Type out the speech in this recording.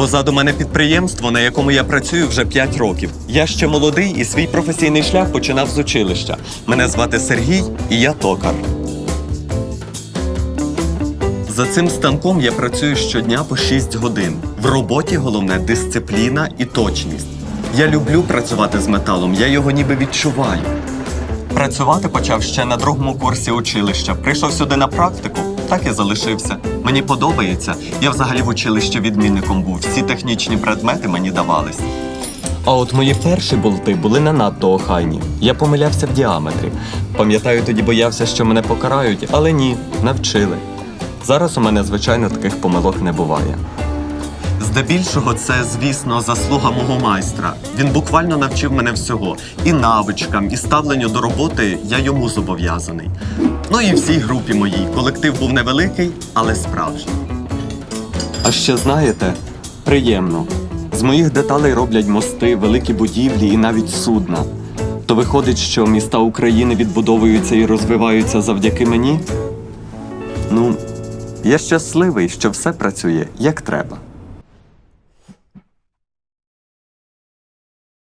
Позаду мене підприємство, на якому я працюю вже 5 років. Я ще молодий і свій професійний шлях починав з училища. Мене звати Сергій, і я токар. За цим станком я працюю щодня по 6 годин. В роботі головне дисципліна і точність. Я люблю працювати з металом, я його ніби відчуваю. Працювати почав ще на другому курсі училища. Прийшов сюди на практику, так і залишився. Мені подобається. Я взагалі в училищі відмінником був. Всі технічні предмети мені давались. А от мої перші болти були не надто охайні. Я помилявся в діаметрі. Пам'ятаю, тоді боявся, що мене покарають, але ні, навчили. Зараз у мене, звичайно, таких помилок не буває. Здебільшого це, звісно, заслуга мого майстра. Він буквально навчив мене всього. І навичкам, і ставленню до роботи я йому зобов'язаний. Ну і всій групі моїй. Колектив був невеликий, але справжній. А ще знаєте, приємно. З моїх деталей роблять мости, великі будівлі і навіть судна. То виходить, що міста України відбудовуються і розвиваються завдяки мені? Ну, я щасливий, що все працює як треба.